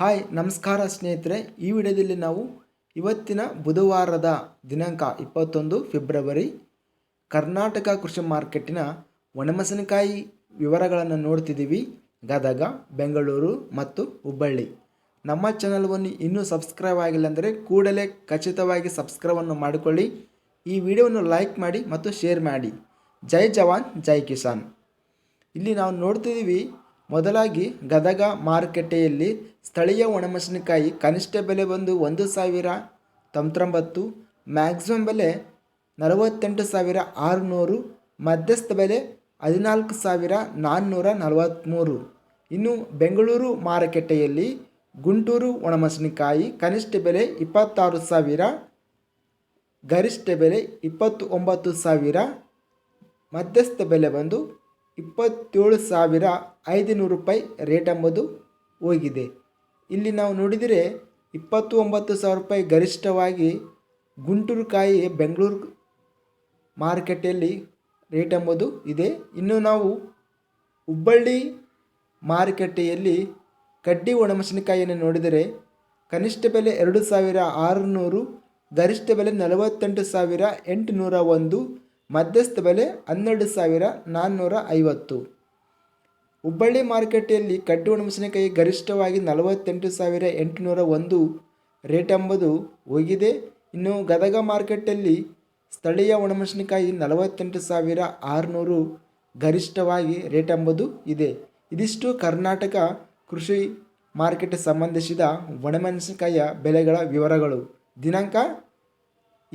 Hi, ನಮಸ್ಕಾರ ಸ್ನೇಹಿತರೆ. ಈ ವಿಡಿಯೋದಲ್ಲಿ ನಾವು ಇವತ್ತಿನ ಬುಧವಾರದ ದಿನಾಂಕ ಇಪ್ಪತ್ತೊಂದು ಫೆಬ್ರವರಿ ಕರ್ನಾಟಕ ಕೃಷಿ ಮಾರ್ಕೆಟಿನ ಒಣಮೆಣಸಿನಕಾಯಿ ವಿವರಗಳನ್ನು ನೋಡ್ತಿದ್ದೀವಿ. ಗದಗ, ಬೆಂಗಳೂರು ಮತ್ತು ಹುಬ್ಬಳ್ಳಿ. ನಮ್ಮ ಚಾನಲ್ವನ್ನು ಇನ್ನೂ ಸಬ್ಸ್ಕ್ರೈಬ್ ಆಗಿಲ್ಲ ಅಂದರೆ ಕೂಡಲೇ ಖಚಿತವಾಗಿ ಸಬ್ಸ್ಕ್ರೈಬನ್ನು ಮಾಡಿಕೊಳ್ಳಿ. ಈ ವಿಡಿಯೋವನ್ನು ಲೈಕ್ ಮಾಡಿ ಮತ್ತು ಶೇರ್ ಮಾಡಿ. ಜೈ ಜವಾನ್, ಜೈ ಕಿಸಾನ್. ಇಲ್ಲಿ ನಾವು ನೋಡ್ತಿದ್ದೀವಿ ಮೊದಲಾಗಿ ಗದಗ ಮಾರುಕಟ್ಟೆಯಲ್ಲಿ ಸ್ಥಳೀಯ ಒಣಮೆಣಸಿನಕಾಯಿ ಕನಿಷ್ಠ ಬೆಲೆ ಬಂದು ಒಂದು ಸಾವಿರ ತೊಂಬತ್ತೊಂಬತ್ತು ಮ್ಯಾಕ್ಸಿಮಮ್ ಬೆಲೆ ನಲವತ್ತೆಂಟು ಸಾವಿರ ಆರುನೂರು, ಮಧ್ಯಸ್ಥ ಬೆಲೆ ಹದಿನಾಲ್ಕು ಸಾವಿರ ನಾನ್ನೂರ ನಲವತ್ತ್ಮೂರು. ಇನ್ನು ಬೆಂಗಳೂರು ಮಾರುಕಟ್ಟೆಯಲ್ಲಿ ಗುಂಟೂರು ಒಣಮೆಣಸಿನಕಾಯಿ ಕನಿಷ್ಠ ಬೆಲೆ ಇಪ್ಪತ್ತಾರು ಸಾವಿರ, ಗರಿಷ್ಠ ಬೆಲೆ ಇಪ್ಪತ್ತು ಒಂಬತ್ತು ಸಾವಿರ, ಮಧ್ಯಸ್ಥ ಬೆಲೆ ಬಂದು ಇಪ್ಪತ್ತೇಳು ಸಾವಿರ ಐದುನೂರು ರೂಪಾಯಿ ರೇಟ್ ಎಂಬುದು ಹೋಗಿದೆ. ಇಲ್ಲಿ ನಾವು ನೋಡಿದರೆ ಇಪ್ಪತ್ತು ಒಂಬತ್ತು ಸಾವಿರ ರೂಪಾಯಿ ಗರಿಷ್ಠವಾಗಿ ಗುಂಟೂರು ಕಾಯಿ ಬೆಂಗಳೂರು ಮಾರುಕಟ್ಟೆಯಲ್ಲಿ ರೇಟ್ ಎಂಬುದು ಇದೆ. ಇನ್ನು ನಾವು ಹುಬ್ಬಳ್ಳಿ ಮಾರುಕಟ್ಟೆಯಲ್ಲಿ ಕಡ್ಡಿ ಒಣಮೆಣಸಿನಕಾಯಿಯನ್ನು ನೋಡಿದರೆ ಕನಿಷ್ಠ ಬೆಲೆ ಎರಡು ಸಾವಿರ ಆರುನೂರು, ಗರಿಷ್ಠ ಬೆಲೆ ನಲವತ್ತೆಂಟು ಸಾವಿರ ಎಂಟುನೂರ ಒಂದು ಮಧ್ಯಸ್ಥ ಬೆಲೆ ಹನ್ನೆರಡು ಸಾವಿರ ನಾನ್ನೂರ ಐವತ್ತು. ಹುಬ್ಬಳ್ಳಿ ಮಾರುಕಟ್ಟೆಯಲ್ಲಿ ಕಡ್ಡಿ ಒಣಮೆಣಸಿನಕಾಯಿ ಗರಿಷ್ಠವಾಗಿ ನಲವತ್ತೆಂಟು ಸಾವಿರ ಎಂಟುನೂರ ಒಂದು. ರೇಟ್ ಎಂಬುದು ಹೋಗಿದೆ. ಇನ್ನು ಗದಗ ಮಾರುಕಟ್ಟೆಯಲ್ಲಿ ಸ್ಥಳೀಯ ಒಣಮೆಣಸಿನಕಾಯಿ ನಲವತ್ತೆಂಟು ಸಾವಿರ ಆರುನೂರು ಗರಿಷ್ಠವಾಗಿ ರೇಟ್ ಎಂಬುದು ಇದೆ. ಇದಿಷ್ಟು ಕರ್ನಾಟಕ ಕೃಷಿ ಮಾರ್ಕೆಟ್ ಸಂಬಂಧಿಸಿದ ಒಣಮೆಣಸಿನಕಾಯಿಯ ಬೆಲೆಗಳ ವಿವರಗಳು. ದಿನಾಂಕ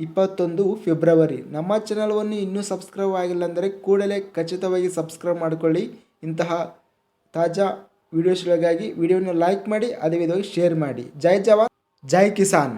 ಇಪ್ಪತ್ತೊಂದು ಫೆಬ್ರವರಿ. ನಮ್ಮ ಚಾನಲ್ವನ್ನು ಇನ್ನೂ ಸಬ್ಸ್ಕ್ರೈಬ್ ಆಗಿಲ್ಲ ಅಂದರೆ ಕೂಡಲೇ ಖಚಿತವಾಗಿ ಸಬ್ಸ್ಕ್ರೈಬ್ ಮಾಡಿಕೊಳ್ಳಿ. ಇಂತಹ ತಾಜಾ ವಿಡಿಯೋಸ್ಗಳಿಗಾಗಿ ವಿಡಿಯೋನ ಲೈಕ್ ಮಾಡಿ, ಅದೇ ವಿಧವಾಗಿ ಶೇರ್ ಮಾಡಿ. ಜೈ ಜವಾನ್, ಜೈ ಕಿಸಾನ್.